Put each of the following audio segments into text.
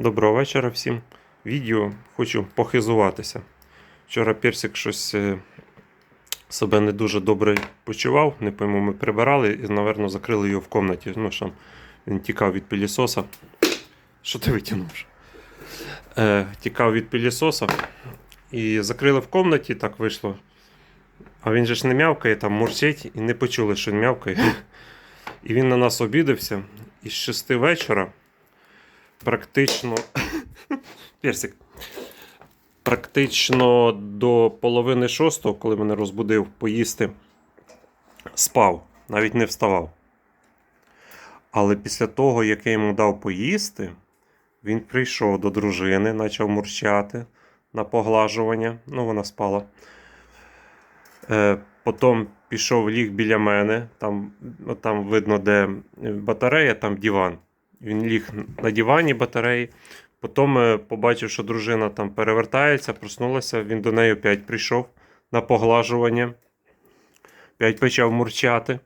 Доброго вечора всім. Відео хочу похизуватися. Вчора Персик щось е, себе не дуже добре почував. Не пойму, ми прибирали і, напевно, закрили його в кімнаті. Ну, що він тікав від пилісоса. Що ти витягнув? Е, тікав від пилісоса. І закрили в кімнаті, так вийшло. А він же ж не м'явкає, там мурчить, і не почули, що він м'явкає. І він на нас обідався. І з 6 вечора практично. Персик. Практично до половини шостого, коли мене розбудив поїсти, спав, навіть не вставав. Але після того, як я йому дав поїсти, він прийшов до дружини, почав мурчати на поглажування. Ну, вона спала. Е, потім пішов ліг біля мене. Там, там видно, де батарея, там диван. Він ліг на дивані батареї. Потім е, побачив, що дружина там перевертається, проснулася. Він до неї опять прийшов на поглажування. Опять почав мурчати.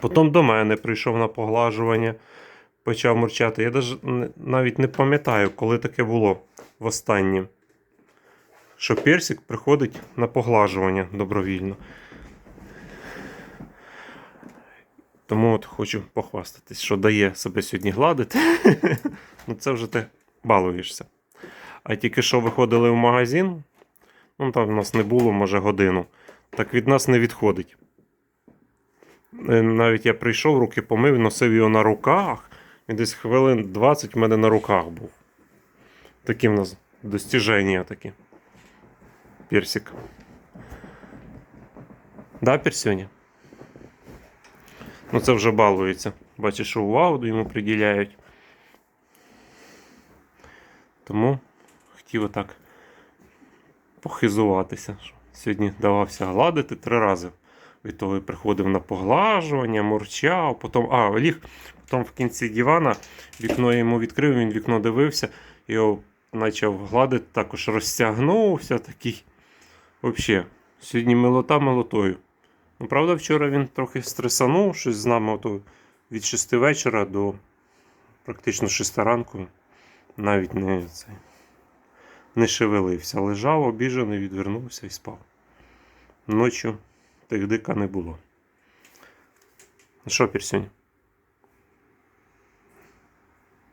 Потім до мене прийшов на поглажування, почав мурчати. Я навіть не пам'ятаю, коли таке було востаннє. Що персик приходить на поглажування добровільно. Тому от хочу похвастатись, що дає себе сьогодні гладити. ну це вже ти балуєшся. А тільки що виходили в магазин, ну там в нас не було, може, годину, так від нас не відходить. Е, Навіть я прийшов, руки помив, носив його на руках. Він десь хвилин 20 в мене на руках був. Такі в нас достіження такі. Персик. Да, Персюня? Ну, це вже балується. Бачиш, що увагу йому приділяють. Тому хотів отак похизуватися. Сьогодні давався гладити три рази. Від того і приходив на поглажування, мурчав, потім, а, ліг, потім в кінці дивана вікно йому відкрив, він вікно дивився, його почав гладити, також розтягнувся такий. Взагалі, сьогодні милота милотою. Ну, правда, вчора він трохи стресанув, щось з нами ото від 6 вечора до практично 6 ранку навіть не, це, не шевелився. Лежав, обіжений, відвернувся і спав. Ночі тих дика не було. Ну що, Пірсюнь?